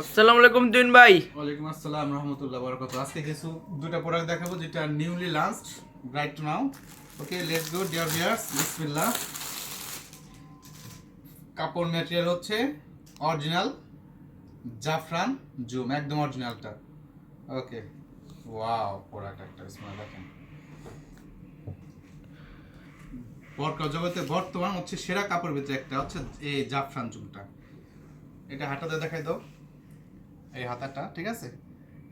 আসসালামু আলাইকুম তুইন ভাই। ওয়ালাইকুম আসসালাম রহমতুল্লাহ বরকত আজকে কিছু দুটো প্রোডাক্ট দেখাবো যেটা newly launched right now okay let's go dear viewers বিসমিল্লাহ। কাপড় ম্যাটেরিয়াল হচ্ছে অরিজিনাল জাফরান জুম, একদম অরিজিনালটা ওকে ওয়াও প্রোডাক্ট একটা স্মেল দেখেন। বরকা জগতে বর্তমান হচ্ছে সেরা কাপড় ভিতরে একটা, হচ্ছে এই জাফরান জুমটা। এটা হাঁটাতে দেখাই দাও। এই হাতাটা, ঠিক আছে?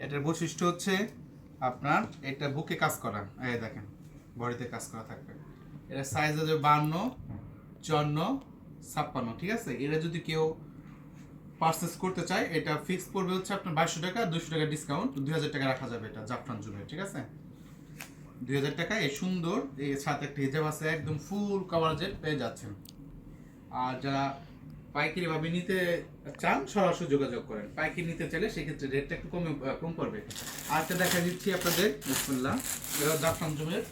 এটার বৈশিষ্ট্য হচ্ছে আপনার এটা বুকে কাজ করা। এই দেখেন, বডিতে কাজ করা থাকবে। এটা সাইজ হচ্ছে বান্ন, চুয়ান্ন, ছাপ্পান্ন, ঠিক আছে? এটা যদি কেউ পারচেস করতে চায়, এটা ফিক্স পড়বে হচ্ছে আপনার বাইশশো টাকা দুশো টাকা ডিসকাউন্ট দুই হাজার টাকা রাখা যাবে এটা জাফরান জুমের ঠিক আছে? দুই হাজার টাকা, এই সুন্দর, এই সাথে একটা হিজাব আছে, একদম ফুল কভারেজের পেয়ে যাচ্ছেন। আর যারা পাইকারি ভাবে নিতে চান, সরাসরি যোগাযোগ করেন। পাইকারি নিতে চাইলে সেক্ষেত্রে রেটটা একটু কমে কম পড়বে। আরেকটা দেখা দিচ্ছি আপনাদের, বিসমিল্লাহ। এটা জাফরান জুমের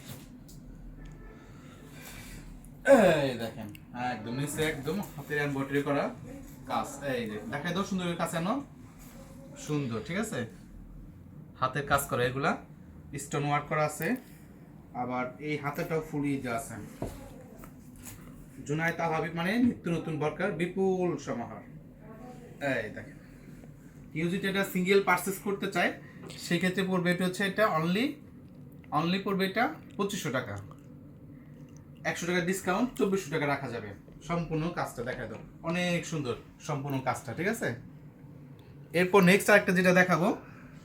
এই দেখেন একদম নিচে, একদম হাতের এমব্রয়ডারি করা কাজ। এই যে, দেখাই দাও সুন্দর কাজ এনো। সুন্দর, ঠিক আছে? হাতের কাজ করা এগুলা। স্টোন ওয়ার্ক করা আছে। আবার এই হাতেটাও ফুলি যা আছে। জুনায়েদ আল হাবিব মানে নিত্য নতুন বরকার বিপুল সমাহার। এই দেখেন, কেউ যদি এটা সিঙ্গেল পারচেস করতে চায়, সেক্ষেত্রে পড়বে এটা হচ্ছে এটা অনলি অনলি পড়বে এটা পঁচিশশো টাকা। একশো টাকা ডিসকাউন্ট চব্বিশশো টাকা রাখা যাবে। সম্পূর্ণ কাজটা দেখা দাও। অনেক সুন্দর সম্পূর্ণ কাজটা, ঠিক আছে? এরপর নেক্সট আরেকটা যেটা দেখাবো,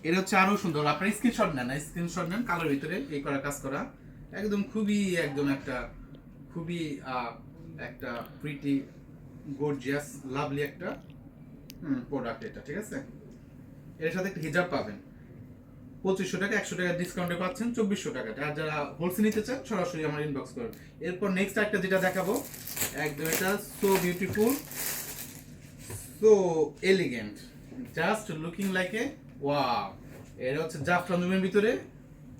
এটা হচ্ছে আরও সুন্দর। আপনার স্ক্রিনশট নেন স্ক্রিনশট নেন কালোর ভিতরে এই করা কাজ করা। একদম খুবই, একদম একটা খুবই একটা প্রিটি গর্জিয়াস লাভলি একটা প্রোডাক্ট এটা, ঠিক আছে? এর সাথে একটা হিজাব পাবেন। পঁচিশশো টাকা, একশো টাকা ডিসকাউন্টে পাচ্ছেন, চব্বিশশো টাকা। আর যারা হোলসেল নিতে চান, সরাসরি আমার ইনবক্স করুন এরপর নেক্সট একটা যেটা দেখাবো, একদম এটা so beautiful so elegant just looking like a ওয়া এটা হচ্ছে জাফরান রুমের ভিতরে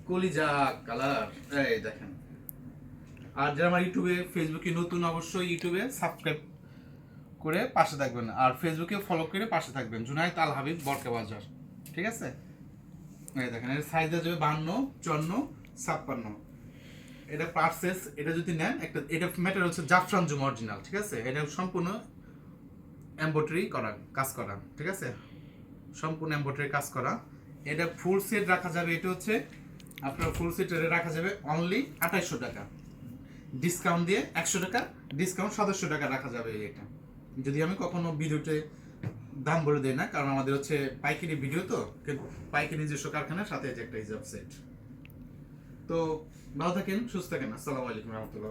কলিজা কালার এই দেখেন। আর যারা আমার ইউটিউবে ফেসবুকে নতুন, অবশ্যই ইউটিউবে সাবস্ক্রাইব করে পাশে থাকবেন। আর ফেসবুকে ফলো করে পাশে থাকবেন। জুনাইদ আল হাবিব, বরকে বাজার। ঠিক আছে? এই দেখেন, এর সাইজ আছে বান্ন, চুয়ান্ন, ছাপ্পান্ন। এটা পার্সেস এটা যদি নেন, একটা, এটা ম্যাটার হচ্ছে জাফরান জুম অরিজিনাল ঠিক আছে? এটা সম্পূর্ণ এমব্রয়ডারি করা, কাজ করা, ঠিক আছে? সম্পূর্ণ এমব্রয়ডারি কাজ করা। এটা ফুল সেট রাখা যাবে, এটা হচ্ছে, আপনার ফুল সেট রাখা যাবে অনলি আঠাইশশো টাকা। ডিসকাউন্ট দিয়ে একশো টাকা ডিসকাউন্ট সাতশো টাকা রাখা যাবে এটা যদি আমি কখনো ভিডিওতে দাম বলে দেয় না, কারণ আমাদের হচ্ছে পাইকারি ভিডিও তো পাইকারি নিজস্ব কারখানার সাথে আছে একটা হিজাব সেট তো ভালো থাকেন, সুস্থ থাকেন। আসসালামু আলাইকুম রহমতুল্লাহ